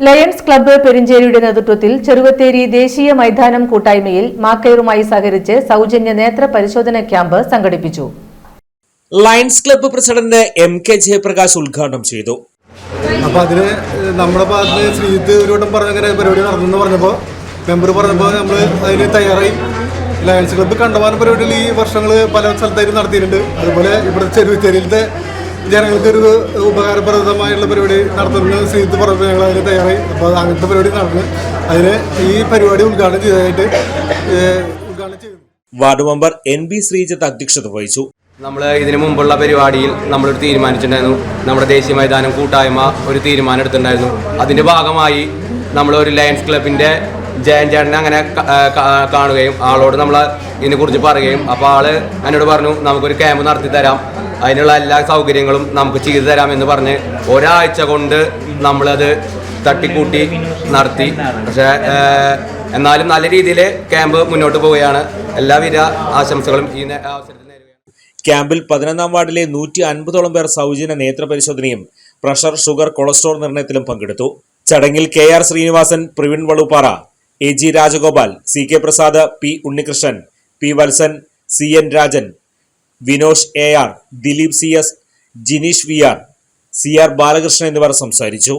Lions club പെരിഞ്ചേരിയുടെ നേതൃത്വത്തിൽ ചെറുവത്തേരി ദേശീയ മൈതാനം കൂട്ടായ്മയിൽ മാക്കയറുമായി സഹകരിച്ച് സൗജന്യ നേത്ര പരിശോധന ക്യാമ്പ് സംഘടിപ്പിച്ചു. Lions club president M K Jayaprakash ഉദ്ഘാടനം ചെയ്തു. അപ്പൊ അതിന് നമ്മുടെ ഭാഗത്ത് ശ്രീജിത്ത് ഒരു വട്ടം പറഞ്ഞ പരിപാടി നടന്നു പറഞ്ഞപ്പോൾ മെമ്പർ പറഞ്ഞപ്പോൾ നമ്മൾ അതിന് തയ്യാറായി. ലയൺസ് ക്ലബ്ബ് കണ്ടമാനം പരിപാടികൾ ഈ വർഷങ്ങൾ പല സ്ഥലത്തായിട്ട് നടത്തിയിട്ടുണ്ട്. അതുപോലെ ഇവിടെ ചെറുവിത്തേരിയിലത്തെ ജനങ്ങൾക്ക് ഒരു ഉപകാരപ്രദമായുള്ള പരിപാടി നടത്തുന്ന ശ്രീജിത്ത് പറഞ്ഞപ്പോൾ ഞങ്ങൾ അതിന് തയ്യാറായി. അപ്പോൾ അത് അങ്ങനത്തെ പരിപാടി നടന്ന് അതിന് ഈ പരിപാടി ഉദ്ഘാടനം ചെയ്തതായിട്ട് ഉദ്ഘാടനം ചെയ്തു. Ward member N B Sreejith അധ്യക്ഷത വഹിച്ചു. നമ്മൾ ഇതിനു മുമ്പുള്ള പരിപാടിയിൽ നമ്മളൊരു തീരുമാനിച്ചിട്ടുണ്ടായിരുന്നു. നമ്മുടെ ദേശീയ മൈതാനം കൂട്ടായ്മ ഒരു തീരുമാനം എടുത്തിട്ടുണ്ടായിരുന്നു. അതിന്റെ ഭാഗമായി നമ്മൾ ഒരു ലയൺസ് ക്ലബിന്റെ ജയൻ ചേട്ടനെ അങ്ങനെ കാണുകയും ആളോട് നമ്മൾ ഇതിനെക്കുറിച്ച് പറയുകയും അപ്പോൾ ആൾ എന്നോട് പറഞ്ഞു നമുക്കൊരു ക്യാമ്പ് നടത്തി തരാം. അതിനുള്ള എല്ലാ സൗകര്യങ്ങളും നമുക്ക് ചെയ്തു തരാം എന്ന് പറഞ്ഞ് ഒരാഴ്ച കൊണ്ട് നമ്മളത് തട്ടിക്കൂട്ടി നടത്തി. പക്ഷേ എന്നാലും നല്ല രീതിയിൽ ക്യാമ്പ് മുന്നോട്ട് പോവുകയാണ്. എല്ലാവിധ ആശംസകളും ഈ അവസരത്തിൽ ക്യാമ്പിൽ പതിനൊന്നാം വാർഡിലെ നൂറ്റി അൻപതോളം പേർ സൗജന്യ നേത്ര പരിശോധനയും പ്രഷർ ഷുഗർ കൊളസ്ട്രോൾ നിർണയത്തിലും പങ്കെടുത്തു. ചടങ്ങിൽ K R Srinivasan Praveen Valuppara A G Rajagopal C K Prasad P Unnikrishnan P Valsan C N Rajan Vinosh A R Dileep C S Jineesh V R C R Balakrishnan എന്നിവർ സംസാരിച്ചു.